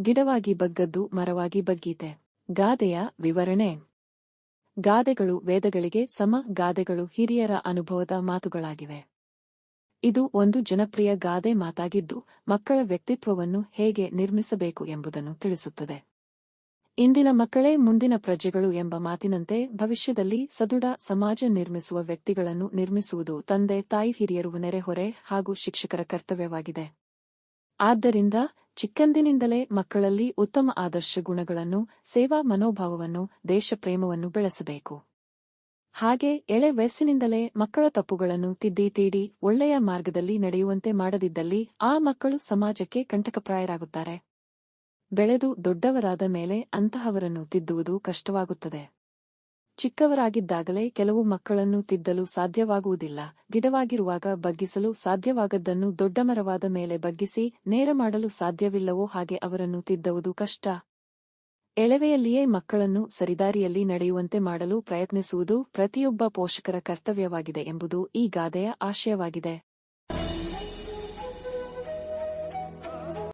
ಗಿಡವಾಗಿ ಬಗ್ಗದ್ದು ಮರವಾಗಿ ಬಗ್ಗೀತೆ. ಗಾದೆಯ ವಿವರಣೆ. ಗಾದೆಗಳು ವೇದಗಳಿಗೆ ಸಮ, ಗಾದೆಗಳು ಹಿರಿಯರ ಅನುಭವದ ಮಾತುಗಳಾಗಿವೆ. ಇದು ಒಂದು ಜನಪ್ರಿಯ ಗಾದೆ ಮಾತಾಗಿದ್ದು, ಮಕ್ಕಳ ವ್ಯಕ್ತಿತ್ವವನ್ನು ಹೇಗೆ ನಿರ್ಮಿಸಬೇಕು ಎಂಬುದನ್ನು ತಿಳಿಸುತ್ತದೆ. ಇಂದಿನ ಮಕ್ಕಳೇ ಮುಂದಿನ ಪ್ರಜೆಗಳು ಎಂಬ ಮಾತಿನಂತೆ ಭವಿಷ್ಯದಲ್ಲಿ ಸದೃಢ ಸಮಾಜ ನಿರ್ಮಿಸುವ ವ್ಯಕ್ತಿಗಳನ್ನು ನಿರ್ಮಿಸುವುದು ತಂದೆ ತಾಯಿ ಹಿರಿಯರು ನೆರೆಹೊರೆ ಹಾಗೂ ಶಿಕ್ಷಕರ ಕರ್ತವ್ಯವಾಗಿದೆ. ಆದ್ದರಿಂದ ಚಿಕ್ಕಂದಿನಿಂದಲೇ ಮಕ್ಕಳಲ್ಲಿ ಉತ್ತಮ ಆದರ್ಶ ಗುಣಗಳನ್ನು, ಸೇವಾ ಮನೋಭಾವವನ್ನು, ದೇಶಪ್ರೇಮವನ್ನು ಬೆಳೆಸಬೇಕು. ಹಾಗೆ ಎಳೆ ವಯಸ್ಸಿನಿಂದಲೇ ಮಕ್ಕಳ ತಪ್ಪುಗಳನ್ನು ತಿದ್ದಿ ತೀಡಿ ಒಳ್ಳೆಯ ಮಾರ್ಗದಲ್ಲಿ ನಡೆಯುವಂತೆ ಮಾಡದಿದ್ದಲ್ಲಿ ಆ ಮಕ್ಕಳು ಸಮಾಜಕ್ಕೆ ಕಂಟಕಪ್ರಾಯರಾಗುತ್ತಾರೆ. ಬೆಳೆದು ದೊಡ್ಡವರಾದ ಮೇಲೆ ಅಂತಹವರನ್ನು ತಿದ್ದುವುದು ಕಷ್ಟವಾಗುತ್ತದೆ. ಚಿಕ್ಕವರಾಗಿದ್ದಾಗಲೇ ಕೆಲವು ಮಕ್ಕಳನ್ನು ತಿದ್ದಲು ಸಾಧ್ಯವಾಗುವುದಿಲ್ಲ. ಗಿಡವಾಗಿರುವಾಗ ಬಗ್ಗಿಸಲು ಸಾಧ್ಯವಾಗದ್ದನ್ನು ದೊಡ್ಡ ಮರವಾದ ಮೇಲೆ ಬಗ್ಗಿಸಿ ನೇರ ಮಾಡಲು ಸಾಧ್ಯವಿಲ್ಲವೋ ಹಾಗೆ ಅವರನ್ನು ತಿದ್ದುವುದು ಕಷ್ಟ. ಎಳವೆಯಲ್ಲಿಯೇ ಮಕ್ಕಳನ್ನು ಸರಿದಾರಿಯಲ್ಲಿ ನಡೆಯುವಂತೆ ಮಾಡಲು ಪ್ರಯತ್ನಿಸುವುದು ಪ್ರತಿಯೊಬ್ಬ ಪೋಷಕರ ಕರ್ತವ್ಯವಾಗಿದೆ ಎಂಬುದು ಈ ಗಾದೆಯ ಆಶಯವಾಗಿದೆ.